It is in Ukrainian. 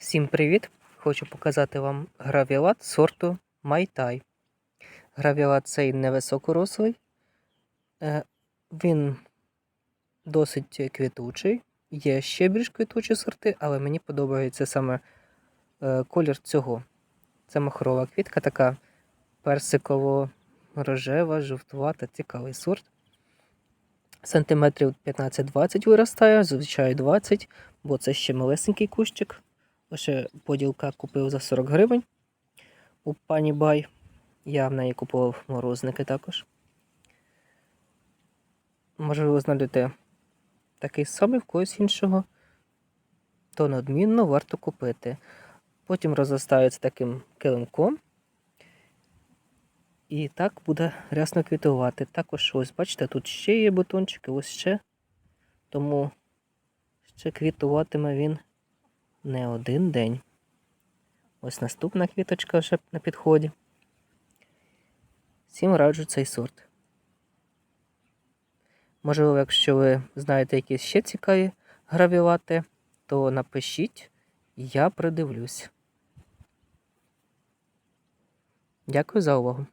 Всім привіт! Хочу показати вам гравілат сорту Майтай. Гравілат цей невисокорослий. Е, Він досить квітучий. Є ще більш квітучі сорти, але мені подобається саме е, колір цього. Це махрова квітка, така персиково-рожева, жовтувата, цікавий сорт. Сантиметрів 15-20 виростає, зазвичай 20, бо це ще малесенький кущик. Лише поділка купив за 40 гривень у пані Бай. Я в неї купував морозники також. Можливо, знайдете такий самий в когось іншого, то надмінно варто купити. Потім розростається таким килимком. І так буде рясно квітувати. Також, ось, бачите, тут ще є бутончики, ось ще. Тому ще квітуватиме він не один день. Ось наступна квіточка вже на підході. Всім раджу цей сорт. Можливо, якщо ви знаєте якісь ще цікаві гравілати, то напишіть, я придивлюсь. Дякую за увагу.